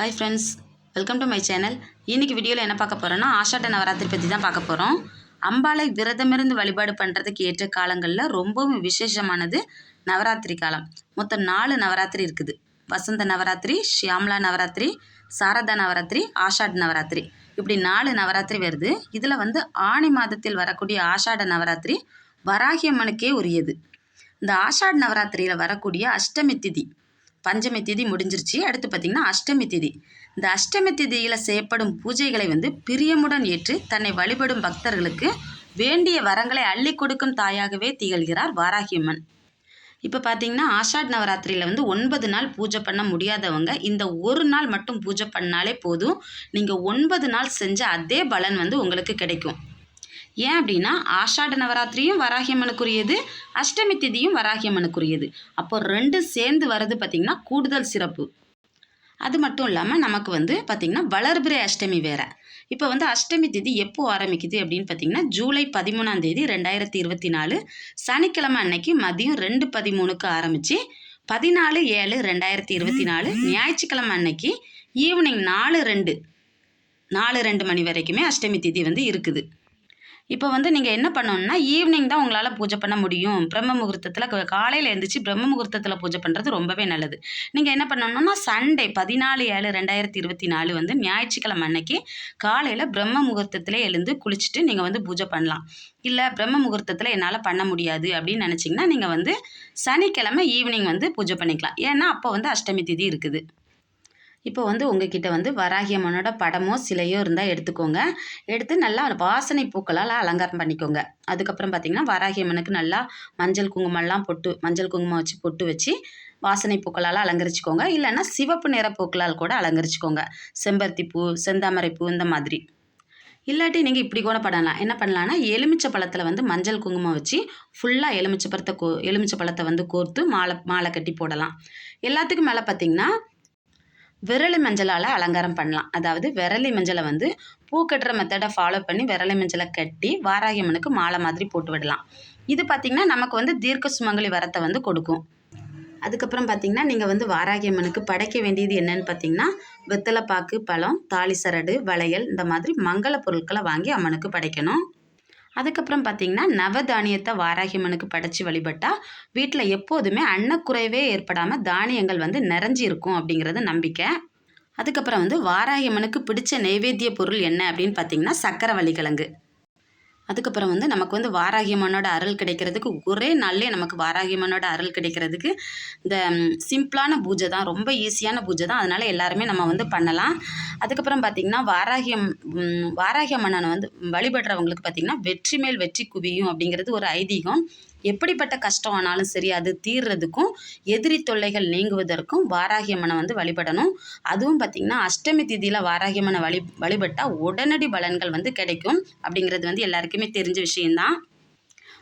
Hi friends welcome to my channel இன்றைக்கி வீடியோவில் என்ன பார்க்க போகிறோன்னா ஆஷாட நவராத்திரி பற்றி தான் பார்க்க போகிறோம் அம்பாளை விரதமிருந்து வழிபாடு பண்ணுறதுக்கு ஏற்ற காலங்களில் ரொம்பவும் விசேஷமானது நவராத்திரி காலம். மொத்தம் நாலு நவராத்திரி இருக்குது. வசந்த நவராத்திரி ஷியாம்லா நவராத்திரி சாரதா நவராத்திரி ஆஷாட் நவராத்திரி. இப்படி நாலு நவராத்திரி வருது. இதில் வந்து ஆணி மாதத்தில் வரக்கூடிய ஆஷாட நவராத்திரி வராகியம்மனுக்கே உரியது. இந்த ஆஷாட் நவராத்திரியில் வரக்கூடிய அஷ்டமி திதி பஞ்சமி திதி முடிஞ்சிருச்சு. அடுத்து பார்த்திங்கன்னா அஷ்டமி திதி. இந்த அஷ்டமி திதியில் செய்யப்படும் பூஜைகளை வந்து பிரியமுடன் ஏற்று தன்னை வழிபடும் பக்தர்களுக்கு வேண்டிய வரங்களை அள்ளி கொடுக்கும் தாயாகவே திகழ்கிறார் வாராகியம்மன். இப்போ பார்த்தீங்கன்னா ஆஷாட் நவராத்திரியில் வந்து ஒன்பது நாள் பூஜை பண்ண முடியாதவங்க இந்த ஒரு நாள் மட்டும் பூஜை பண்ணாலே போதும். நீங்கள் ஒன்பது நாள் செஞ்ச அதே பலன் வந்து உங்களுக்கு கிடைக்கும். ஏன் அப்படின்னா ஆஷாட நவராத்திரியும் வராகியம்மனுக்குரியது அஷ்டமி திதியும் வராகியம்மனுக்குரியது அப்போ ரெண்டு சேர்ந்து வர்றது பார்த்திங்கன்னா கூடுதல் சிறப்பு. அது மட்டும் இல்லாமல் நமக்கு வந்து பார்த்திங்கன்னா வளர்பிறை அஷ்டமி வேற. இப்போ வந்து அஷ்டமி திதி எப்போ ஆரம்பிக்குது அப்படின்னு பார்த்தீங்கன்னா ஜூலை பதிமூணாம் தேதி ரெண்டாயிரத்தி இருபத்தி நாலு சனிக்கிழமை அன்னைக்கு மதியம் ரெண்டு பதிமூணுக்கு ஆரம்பித்து பதினாலு ஏழு ரெண்டாயிரத்தி இருபத்தி நாலு ஞாயிற்றுக்கிழமை அன்னைக்கு ஈவினிங் நாலு ரெண்டு நாலு ரெண்டு மணி வரைக்குமே அஷ்டமி திதி வந்து இருக்குது. இப்போ வந்து நீங்கள் என்ன பண்ணணும்னா ஈவினிங் தான் உங்களால் பூஜை பண்ண முடியும். பிரம்ம முகூர்த்தத்தில் காலையில் எழுந்திரிச்சு பிரம்ம முகூர்த்தத்தில் பூஜை பண்ணுறது ரொம்பவே நல்லது. நீங்கள் என்ன பண்ணணும்னா சண்டே பதினாலு ஏழு ரெண்டாயிரத்தி இருபத்தி நாலு வந்து ஞாயிற்றுக்கிழமை அன்னைக்கு காலையில் பிரம்ம முகூர்த்தத்திலே எழுந்து குளிச்சுட்டு நீங்கள் வந்து பூஜை பண்ணலாம். இல்லை பிரம்ம முகூர்த்தத்தில் என்னால் பண்ண முடியாது அப்படின்னு நினச்சிங்கன்னா நீங்கள் வந்து சனிக்கிழமை ஈவினிங் வந்து பூஜை பண்ணிக்கலாம். ஏன்னா அப்போ வந்து அஷ்டமி திதி இருக்குது. இப்போ வந்து உங்ககிட்ட வந்து வராகி அம்மனோட படமோ சிலையோ இருந்தால் எடுத்துக்கோங்க. எடுத்து நல்லா வாசனை பூக்களால் அலங்காரம் பண்ணிக்கோங்க. அதுக்கப்புறம் பார்த்தீங்கன்னா வராகி அம்மனுக்கு நல்லா மஞ்சள் குங்குமம்லாம் பொட்டு மஞ்சள் குங்குமம் வச்சு பொட்டு வச்சு வாசனை பூக்களால் அலங்கரிச்சுக்கோங்க. இல்லைன்னா சிவப்பு நிற பூக்களால் கூட அலங்கரிச்சுக்கோங்க. செம்பருத்தி பூ செந்தாமரை பூ இந்த மாதிரி. இல்லாட்டி நீங்கள் இப்படி கூட பண்ணலாம். என்ன பண்ணலான்னா எலுமிச்சை பழத்தில் வந்து மஞ்சள் குங்குமம் வச்சு ஃபுல்லாக எலுமிச்சை பழத்தை கோ எலுமிச்சை பழத்தை வந்து கோர்த்து மாலை மாலை கட்டி போடலாம். எல்லாத்துக்கும் மேலே பார்த்தீங்கன்னா விரலி மஞ்சளால் அலங்காரம் பண்ணலாம். அதாவது விரலி மஞ்சளை வந்து பூ கட்டுற மெத்தடை ஃபாலோ பண்ணி விரலி மஞ்சளை கட்டி வாராகியம்மனுக்கு மாலை மாதிரி போட்டு விடலாம். இது பார்த்திங்கன்னா நமக்கு வந்து தீர்க்க சுமங்கலி வரத்தை வந்து கொடுக்கும். அதுக்கப்புறம் பார்த்திங்கன்னா நீங்கள் வந்து வாராகி அம்மனுக்கு படைக்க வேண்டியது என்னன்னு பார்த்தீங்கன்னா வெத்தலைப்பாக்கு பழம் தாலி சரடு வளையல் இந்த மாதிரி மங்கள பொருட்களை வாங்கி அம்மனுக்கு படைக்கணும். அதுக்கப்புறம் பார்த்தீங்கன்னா நவதானியத்தை வாராகியம்மனுக்கு படைச்சி வழிபட்டால் வீட்டில் எப்போதுமே அன்னக்குறைவே ஏற்படாமல் தானியங்கள் வந்து நிறைஞ்சி இருக்கும் அப்படிங்கிறது நம்பிக்கை. அதுக்கப்புறம் வந்து வாராகியம்மனுக்கு பிடிச்ச நைவேத்திய பொருள் என்ன அப்படின்னு பார்த்தீங்கன்னா சக்கரவள்ளி கிழங்கு. அதுக்கப்புறம் வந்து நமக்கு வந்து வாராகியம்மனோட அருள் கிடைக்கிறதுக்கு ஒரே நாள்லேயே நமக்கு வாராகியம்மனோட அருள் கிடைக்கிறதுக்கு இந்த சிம்பிளான பூஜை தான் ரொம்ப ஈஸியான பூஜை தான். அதனால் எல்லாருமே நம்ம வந்து பண்ணலாம். அதுக்கப்புறம் பார்த்திங்கன்னா வாராகியம் வாராகியம்மனை வந்து வழிபடுறவங்களுக்கு பார்த்திங்கன்னா வெற்றி மேல் வெற்றி குவியும் அப்படிங்கிறது ஒரு ஐதீகம். எப்படிப்பட்ட கஷ்டம் ஆனாலும் சரி அது தீர்றதுக்கும் எதிரி தொல்லைகள் நீங்குவதற்கும் வாராகியம்மனை வந்து வழிபடணும். அதுவும் பார்த்திங்கன்னா அஷ்டமி திதியில் வாராகியம்மனை வழி வழிபட்டால் உடனடி பலன்கள் வந்து கிடைக்கும். அப்படிங்கிறது வந்து எல்லாருக்குமே தெரிஞ்ச விஷயந்தான்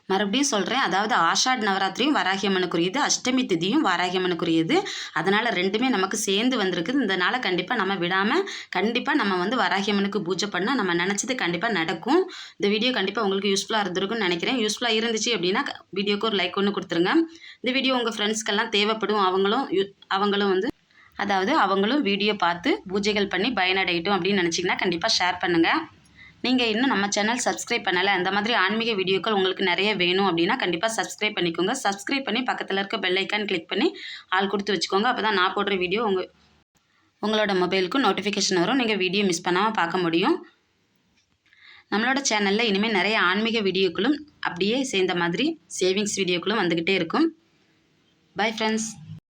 மறுபடியும் சொல்கிறேன் அதாவது ஆஷாட் நவராத்திரியும் வராகியம்மனுக்குரியது அஷ்டமி திதியும் வராகியம்மனுக்குரியது. அதனால் ரெண்டுமே நமக்கு சேர்ந்து வந்திருக்குது. இந்த கண்டிப்பாக நம்ம விடாமல் கண்டிப்பாக நம்ம வந்து வராகியம்மனுக்கு பூஜை பண்ணால் நம்ம நினச்சது கண்டிப்பாக நடக்கும். இந்த வீடியோ கண்டிப்பாக உங்களுக்கு யூஸ்ஃபுல்லாக இருந்திருக்கும்னு நினைக்கிறேன். யூஸ்ஃபுல்லாக இருந்துச்சு அப்படின்னா வீடியோக்கு ஒரு லைக் ஒன்று கொடுத்துருங்க. இந்த வீடியோ உங்கள் ஃப்ரெண்ட்ஸ்க்கெல்லாம் தேவைப்படும். அவங்களும் அவங்களும் வந்து அதாவது அவங்களும் வீடியோ பார்த்து பூஜைகள் பண்ணி பயனடையட்டும் அப்படின்னு நினச்சிங்கன்னா கண்டிப்பாக ஷேர் பண்ணுங்கள் நீங்கள் இன்னும் நம்ம சேனல் சப்ஸ்கிரைப் பண்ணலை அந்த மாதிரி ஆன்மீக வீடியோக்கள் உங்களுக்கு நிறைய வேணும் அப்படின்னா கண்டிப்பாக சப்ஸ்கிரைப் பண்ணிக்கோங்க. சப்ஸ்கிரைப் பண்ணி பக்கத்தில் இருக்க பெல்லைக்கான் கிளிக் பண்ணி ஆள் கொடுத்து வச்சுக்கோங்க. அப்போ தான் நான் போடுற வீடியோ உங்கள் உங்களோட மொபைலுக்கு நோட்டிஃபிகேஷன் வரும். நீங்கள் வீடியோ மிஸ் பண்ணாமல் பார்க்க முடியும். நம்மளோட சேனலில் இனிமேல் நிறைய ஆன்மீக வீடியோக்களும் அப்படியே சேர்ந்த மாதிரி சேவிங்ஸ் வீடியோக்களும் வந்துக்கிட்டே இருக்கும். Bye friends